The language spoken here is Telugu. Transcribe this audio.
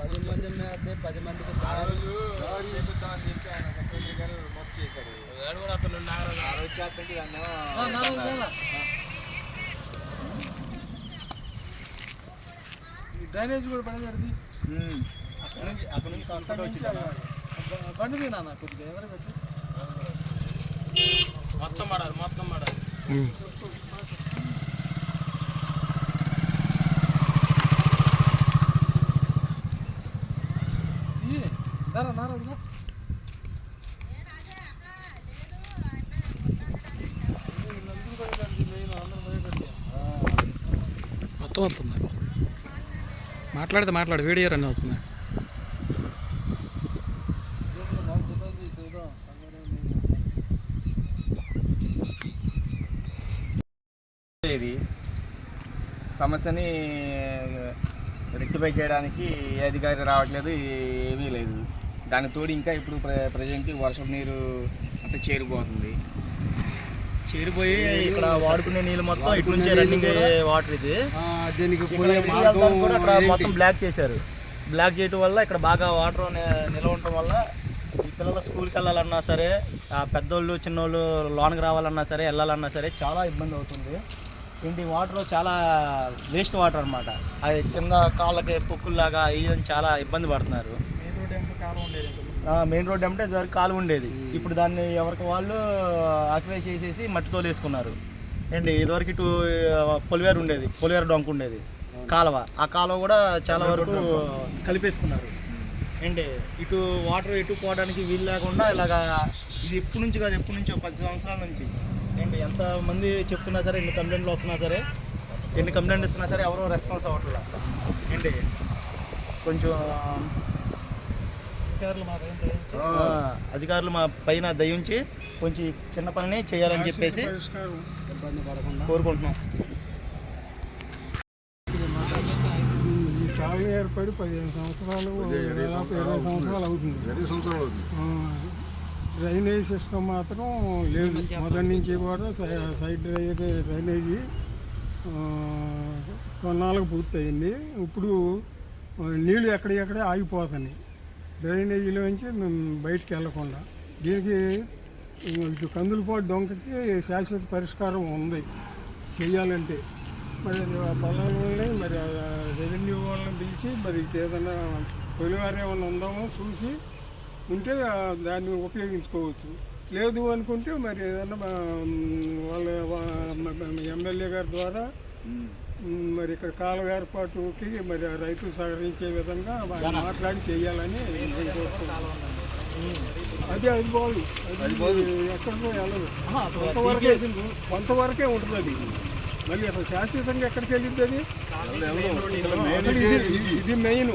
పది మంది మీద పది మందికి చేపిద్దామని చెప్పి ఆయన సెక్రటరీ గారు మొక్కు చేశారు ఆ రోజు చేస్తుంటే దాన్ని డ్రైనేజ్ కూడా పని జరిగింది అక్కడ నుంచి అక్కడ నుంచి కాన్ఫిడెంట్ వచ్చింది బండి మీద నాన్న కొద్దిగా ఎవరు మొత్తం పడాలి మొత్తం పడాలి. మొత్తం వస్తుంది మాట్లాడితే మాట్లాడు వీడియో రన్ అవుతుంది. ఇది సమస్యని రెక్టిఫై చేయడానికి ఏ అధికారి రావట్లేదు ఏమీ లేదు. దానికి తోడు ఇంకా ఇప్పుడు ప్ర ప్రజెంట్ వర్షం నీరు అంతా చేరిపోతుంది. చేరిపోయి ఇక్కడ వాడుకునే నీళ్ళు మొత్తం ఇటు నుంచే రన్నింగ్ అయ్యే వాటర్ ఇది. దీనికి కూడా అక్కడ? మొత్తం బ్లాక్ చేశారు. బ్లాక్ చేయడం వల్ల ఇక్కడ బాగా వాటర్ నిల్వ ఉండటం వల్ల ఈ పిల్లలు స్కూల్కి వెళ్ళాలన్నా సరే ఆ పెద్దోళ్ళు చిన్నోళ్ళు లోన్కి రావాలన్నా సరే వెళ్ళాలన్నా సరే చాలా ఇబ్బంది అవుతుంది. ఏంటి వాటర్ చాలా వేస్ట్ వాటర్ అనమాట అది కింద కాళ్ళకి పొక్కుల్లాగా ఇదని చాలా ఇబ్బంది పడుతున్నారు. మెయిన్ రోడ్ అంటే ఇదివరకు కాలువ ఉండేది. ఇప్పుడు దాన్ని ఎవరికి వాళ్ళు ఆక్యుపై చేసేసి మట్టితో వేసుకున్నారు. ఏంటి? ఇదివరకు ఇటు పొలివేరు ఉండేది. పొలివేరు డొంక ఉండేది. కాలువ. ఆ కాలువ కూడా చాలా వరకు కలిపేసుకున్నారు. ఏంటి? ఇటు వాటర్ ఇటు పోవడానికి వీలు లేకుండా ఇలాగా ఇది ఎప్పటి నుంచి కాదు ఎప్పటి నుంచో పది సంవత్సరాల నుంచి. ఏంటి? ఎంత మంది చెప్తున్నా సరే ఎన్ని కంప్లైంట్లు వస్తున్నా సరే ఎన్ని కంప్లైంట్లు ఇస్తున్నా సరే ఎవరో రెస్పాన్స్ అవ్వట్లేదు ఏంటి? కొంచెం అధికారులు మా పైన దయించి కొంచెం చిన్న పనిని చేయాలని చెప్పేసి కోరుకుంటున్నాం. ఈ కాలనీ ఏర్పడి పదిహేను సంవత్సరాలు దాదాపు ఇరవై సంవత్సరాలు అవుతుంది. ఇరవై సంవత్సరాలు అవుతుంది. డ్రైనేజ్ సిస్టమ్ మాత్రం లేదు. మొదటి నుంచి కూడా సై- సైడ్ డ్రై- డ్రైనేజీ కొన్నాళ్ళకు పూర్తయింది. ఇప్పుడు ఆ, నీళ్ళు ఎక్కడెక్కడే ఆగిపోతున్నాయి. డ్రైనేజీలో నుంచి మేము బయటికి వెళ్ళకుండా దీనికి కందులపాటు దొంగకి శాశ్వత పరిష్కారం ఉంది. చెయ్యాలంటే మరి పొలాలని మరి రెవెన్యూ వాళ్ళని పిలిచి మరి ఏదైనా తొలివారు ఏమైనా ఉందామో చూసి ఉంటే దాన్ని ఉపయోగించుకోవచ్చు. లేదు అనుకుంటే మరి ఏదైనా వాళ్ళ ఎమ్మెల్యే గారి ద్వారా మరి ఇక్కడ కాలువ ఏర్పాటుకి మరి రైతులు సహకరించే విధంగా మాట్లాడి చేయాలని. అదే అది బాగు. అది ఎక్కడికో వెళ్ళదు. కొంతవరకే కొంతవరకే ఉంటుంది అది. మళ్ళీ అసలు శాశ్వతంగా ఎక్కడికి వెళ్ళింది అది? ఇది మెయిన్.